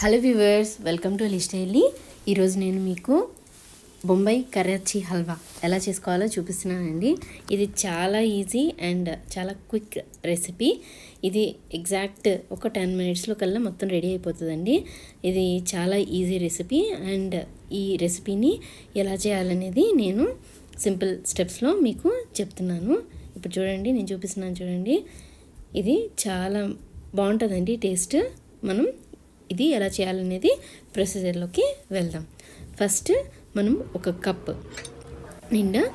Hello viewers welcome to లిస్టైలీ ఈరోజు నేను మీకు బొంబాయి కరాచీ హల్వా ఎలా చేసుకోవాలో చూపిస్తున్నానండి. ఇది చాలా ఈజీ అండ్ చాలా క్విక్ రెసిపీ ఇది ఎగ్జాక్ట్ ఒక టెన్ మినిట్స్లో కల్లా మొత్తం రెడీ అయిపోతుందండి. ఇది చాలా ఈజీ రెసిపీ అండ్ ఈ రెసిపీని ఎలా చేయాలనేది నేను సింపుల్ స్టెప్స్లో మీకు చెప్తున్నాను. ఇప్పుడు చూడండి నేను చూపిస్తున్నాను చూడండి. ఇది చాలా బాగుంటుందండి టేస్ట్ మనం ఇది ఎలా చేయాలనేది ప్రొసీజర్లోకి వెళ్దాం. ఫస్ట్ మనం ఒక కప్ నిండా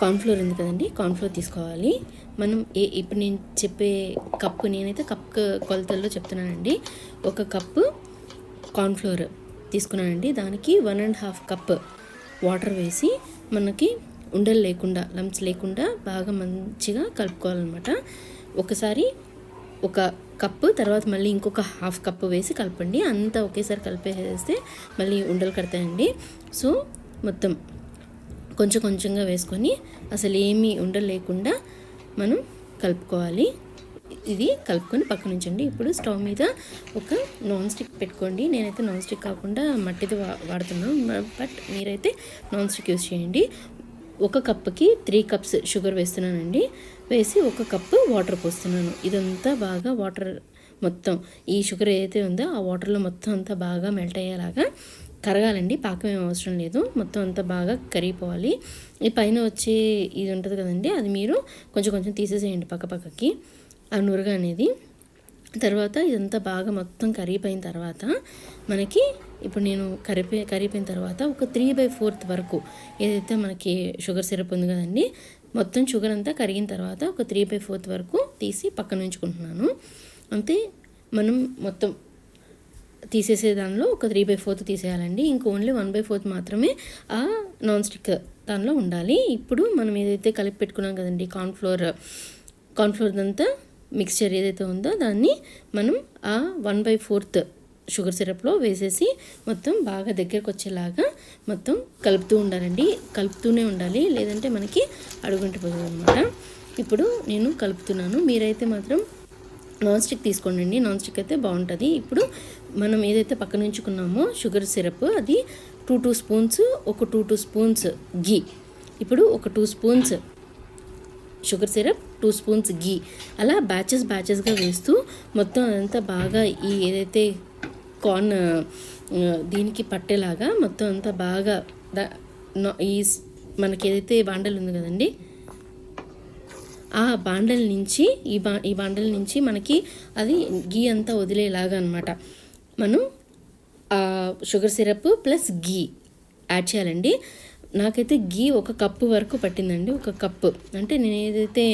కార్న్ఫ్లోర్ ఉంది కదండి కార్న్ఫ్లోర్ తీసుకోవాలి. మనం ఏ ఇప్పుడు నేను చెప్పే కప్పు నేనైతే కప్ కొలతల్లో చెప్తున్నానండి. ఒక కప్పు కార్న్ఫ్లోర్ తీసుకున్నానండి. దానికి one and half cup water వేసి మనకి ఉండలు లేకుండా లంప్స్ లేకుండా బాగా మంచిగా కలుపుకోవాలన్నమాట. ఒకసారి ఒక కప్పు తర్వాత మళ్ళీ ఇంకొక హాఫ్ కప్పు వేసి కలపండి. అంతా ఒకేసారి కలిపేస్తే మళ్ళీ ఉండలు కడతాయండి. సో మొత్తం కొంచెం కొంచెంగా వేసుకొని అసలు ఏమీ ఉండలు లేకుండా మనం కలుపుకోవాలి. ఇది కలుపుకొని పక్కన ఉంచండి. ఇప్పుడు స్టవ్ మీద ఒక నాన్ స్టిక్ పెట్టుకోండి. నేనైతే నాన్ స్టిక్ కాకుండా మట్టిది వా వాడుతున్నాను. బట్ మీరైతే నాన్ స్టిక్ యూస్ చేయండి. ఒక కప్పుకి త్రీ కప్స్ షుగర్ వేస్తున్నానండి. వేసి ఒక కప్పు వాటర్ పోస్తున్నాను. ఇదంతా బాగా వాటర్ మొత్తం ఈ షుగర్ ఏదైతే ఉందో ఆ వాటర్లో మొత్తం అంతా బాగా మెల్ట్ అయ్యేలాగా కరగాలండి. పాకం ఏం అవసరం లేదు. మొత్తం అంతా బాగా కరిగిపోవాలి. ఈ పైన వచ్చే ఇది ఉంటుంది కదండి. అది మీరు కొంచెం కొంచెం తీసేసేయండి పక్క పక్కకి ఆ నురగ అనేది. తర్వాత ఇదంతా బాగా మొత్తం కరిగిపోయిన తర్వాత మనకి ఇప్పుడు నేను కరిపే కరిగిపోయిన తర్వాత ఒక త్రీ బై ఫోర్త్ వరకు ఏదైతే మనకి షుగర్ సిరప్ ఉంది కదండి మొత్తం షుగర్ అంతా కరిగిన తర్వాత ఒక త్రీ బై ఫోర్త్ వరకు తీసి పక్కన ఉంచుకుంటున్నాను. అంతే మనం మొత్తం తీసేసే దానిలో ఒక త్రీ బై ఫోర్త్ తీసేయాలండి. ఇంక ఓన్లీ వన్ బై ఫోర్త్ మాత్రమే ఆ నాన్ స్టిక్ దానిలో ఉండాలి. ఇప్పుడు మనం ఏదైతే కలిపి పెట్టుకున్నాం కదండి కార్న్ఫ్లోర్ కార్న్ఫ్లోర్ అంతా మిక్స్చర్ ఏదైతే ఉందో దాన్ని మనం ఆ వన్ బై ఫోర్త్ షుగర్ సిరప్లో వేసేసి మొత్తం బాగా దగ్గరకు వచ్చేలాగా మొత్తం కలుపుతూ ఉండాలండి. కలుపుతూనే ఉండాలి. లేదంటే మనకి అడుగుంటిపోతుంది అనమాట ఇప్పుడు నేను కలుపుతున్నాను. మీరైతే మాత్రం నాన్ స్టిక్ తీసుకోండి నాన్ స్టిక్ అయితే బాగుంటుంది. ఇప్పుడు మనం ఏదైతే పక్కన ఉంచుకున్నామో షుగర్ సిరప్ అది టూ టూ స్పూన్స్ ఒక టూ టూ స్పూన్స్ గీ ఇప్పుడు ఒక two spoons sugar syrup two spoons ghee అలా బ్యాచెస్ బ్యాచెస్గా వేస్తూ మొత్తం అదంతా బాగా ఈ ఏదైతే కార్న్ దీనికి పట్టేలాగా మొత్తం అంతా బాగా ఈ మనకి ఏదైతే బాండల్ ఉంది కదండి ఆ బాండల్ నుంచి ఈ బా ఈ బాండల్ నుంచి మనకి అది గీ అంతా వదిలేలాగా అనమాట మనం sugar syrup plus ghee add చేయాలండి. నాకైతే గీ ఒక కప్పు వరకు పట్టిందండి ఒక కప్పు. అంటే నేను ఏదైతే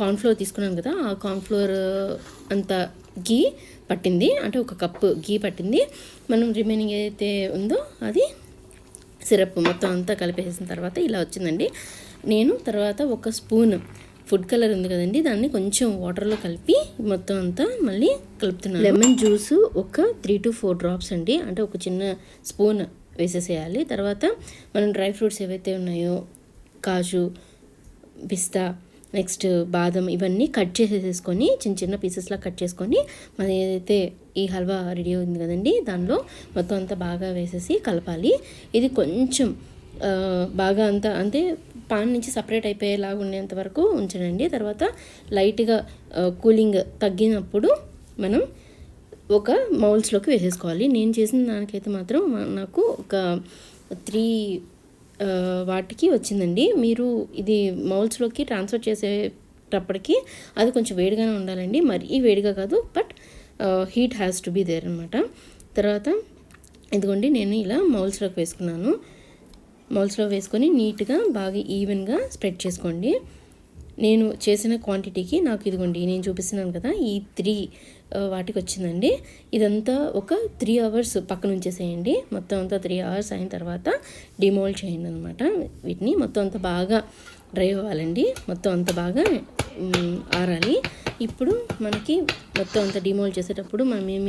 కార్న్ఫ్లోర్ తీసుకున్నాను కదా ఆ కార్న్ఫ్లోర్ అంత గీ పట్టింది. అంటే ఒక కప్పు గీ పట్టింది. మనం రిమైనింగ్ ఏదైతే ఉందో అది సిరప్ మొత్తం అంతా కలిపేసిన తర్వాత ఇలా వచ్చిందండి. నేను తర్వాత ఒక స్పూన్ ఫుడ్ కలర్ ఉంది కదండి దాన్ని కొంచెం వాటర్లో కలిపి మొత్తం అంతా మళ్ళీ కలుపుతున్నాను. లెమన్ జ్యూస్ ఒక త్రీ టు ఫోర్ డ్రాప్స్ అండి. అంటే ఒక చిన్న స్పూన్ వేసేసేయాలి. తర్వాత మనం డ్రై ఫ్రూట్స్ ఏవైతే ఉన్నాయో కాజు పిస్తా నెక్స్ట్ బాదం ఇవన్నీ కట్ చేసేసుకొని చిన్న చిన్న పీసెస్లా కట్ చేసుకొని మన ఏదైతే ఈ హల్వా రెడీ అవుతుంది కదండి దానిలో మొత్తం అంతా బాగా వేసేసి కలపాలి. ఇది కొంచెం బాగా అంతా అంటే పాన్ నుంచి సపరేట్ అయిపోయేలాగా ఉండేంత వరకు ఉంచడండి తర్వాత లైట్గా కూలింగ్ తగ్గినప్పుడు మనం ఒక మౌల్స్లోకి వేసేసుకోవాలి. నేను చేసిన దానికైతే మాత్రం నాకు ఒక త్రీ వాటికి వచ్చిందండి. మీరు ఇది మౌల్స్లోకి ట్రాన్స్ఫర్ చేసేటప్పటికి అది కొంచెం వేడిగానే ఉండాలండి. మరీ వేడిగా కాదు but heat has to be there అనమాట తర్వాత ఇదిగోండి నేను ఇలా మౌల్స్లోకి వేసుకున్నాను. మౌల్స్లో వేసుకొని నీట్గా బాగా ఈవెన్గా స్ప్రెడ్ చేసుకోండి. నేను చేసిన క్వాంటిటీకి నాకు ఇదిగోండి నేను చూపిస్తున్నాను కదా ఈ త్రీ వాటికి వచ్చిందండి. ఇదంతా ఒక త్రీ అవర్స్ పక్కన ఉంచేసేయండి. మొత్తం అంతా త్రీ అవర్స్ అయిన తర్వాత డిమోల్డ్ చేయండి అనమాట వీటిని మొత్తం అంతా బాగా డ్రై అవ్వాలండి. మొత్తం అంతా బాగా ఆరాలి. ఇప్పుడు మనకి మొత్తం అంతా డిమోల్డ్ చేసేటప్పుడు మనం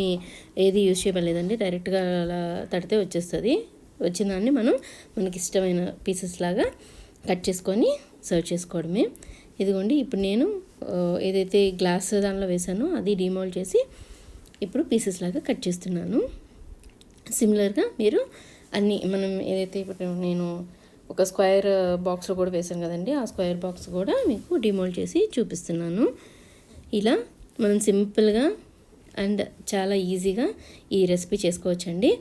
ఏది యూజ్ చేయలేదండి డైరెక్ట్గా అలా తడితే వచ్చేస్తుంది. వచ్చిన దాన్ని మనం మనకి ఇష్టమైన పీసెస్ లాగా కట్ చేసుకొని సర్వ్ చేసుకోవడమే. ఇదిగోండి ఇప్పుడు నేను ఏదైతే గ్లాస్ దానిలో వేసానో అది డిమోల్డ్ చేసి ఇప్పుడు పీసెస్ లాగా కట్ చేస్తున్నాను. సిమిలర్గా మీరు అన్ని మనం ఏదైతే ఇప్పుడు నేను ఒక స్క్వేర్ బాక్స్లో కూడా వేసాను కదండి ఆ స్క్వేర్ బాక్స్ కూడా మీకు డిమోల్డ్ చేసి చూపిస్తున్నాను. ఇలా మనం సింపుల్గా అండ్ చాలా ఈజీగా ఈ రెసిపీ చేసుకోవచ్చండి.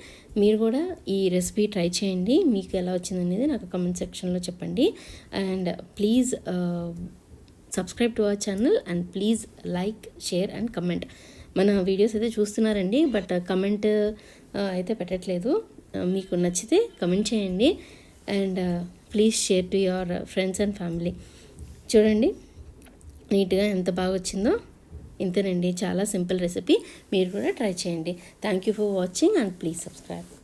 మీరు కూడా ఈ రెసిపీ ట్రై చేయండి. మీకు ఎలా వచ్చిందనేది నాకు కమెంట్ సెక్షన్లో చెప్పండి. And please subscribe to our channel and please like share and comment మన వీడియోస్ అయితే చూస్తున్నారండి బట్ కమెంట్ uh, uh, అయితే పెట్టట్లేదు. Uh, మీకు నచ్చితే కమెంట్ చేయండి and please share to your friends and family చూడండి నీట్గా ఎంత బాగా వచ్చిందో. ఇంతేనండి చాలా సింపుల్ రెసిపీ మీరు కూడా ట్రై చేయండి. Thank you for watching and please subscribe